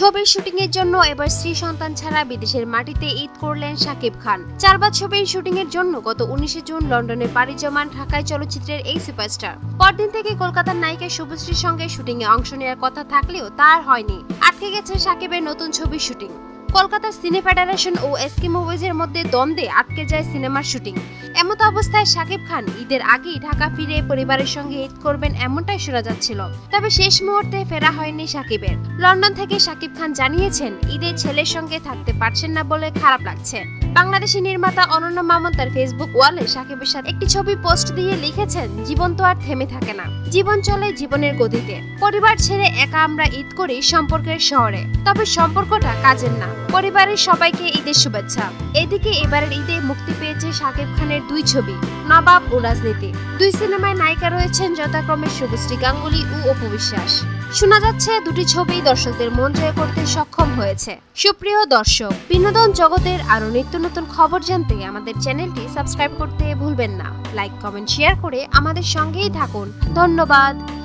ছবির শুটিং এর জন্য এবার স্ত্রী সন্তান ছাড়া বিদেশের মাটিতে ঈদ করলেন শাকিব খান। চারবার ছবির শুটিং এর জন্য গত উনিশে জুন লন্ডনে পাড়ি জমান ঢাকায় চলচ্চিত্রের এই সুপারস্টার। পরদিন থেকে কলকাতার নায়িকা শুভশ্রীর সঙ্গে শুটিং এ অংশ নেওয়ার কথা থাকলেও তার হয়নি। আটকে গেছে সাকিবের নতুন ছবির শুটিং। কলকাতার সিনে ফেডারেশন ও এসকে মুভিজের মধ্যে দ্বন্দ্বে আটকে যায় সিনেমার শুটিং। এমতো অবস্থায় শাকিব খান ঈদের আগেই ঢাকা ফিরে পরিবারের সঙ্গে ঈদ করবেন এমনটাই শোনা যাচ্ছিল। তবে শেষ মুহূর্তে ফেরা হয়নি শাকিবের লন্ডন থেকে শাকিব খান জানিয়েছেন, ঈদে ছেলের সঙ্গে থাকতে পারছেন না বলে খারাপ লাগছে। বাংলাদেশি নির্মাতা অনন্য মামুন তার ফেসবুক ওয়ালে শাকিবের সাথে একটি ছবি পোস্ট দিয়ে লিখেছেন, জীবন তো আর থেমে থাকে না। জীবন চলে জীবনের গতিতে। পরিবার ছেড়ে একা আমরা ঈদ করি সম্পর্কের শহরে। তবে সম্পর্কটা কাজের না। পরিবারের সবাইকে ঈদের শুভেচ্ছা। এদিকে এবারের ঈদে মুক্তি পেয়েছে শাকিব খানের দুই ছবি, নবাব ও রাজনীতি। দুই সিনেমায় নায়িকা রয়েছেন যথাক্রমে শুভশ্রী গাঙ্গুলি ও অপু বিশ্বাস। শোনা যাচ্ছে দুটি ছবি দর্শকদের মন জয় করতে সক্ষম হয়েছে। সুপ্রিয় দর্শক, বিনোদন জগতের আরও নিত্য নতুন খবর জানতে আমাদের চ্যানেলটি সাবস্ক্রাইব করতে ভুলবেন না। লাইক, কমেন্ট, শেয়ার করে আমাদের সঙ্গেই থাকুন। ধন্যবাদ।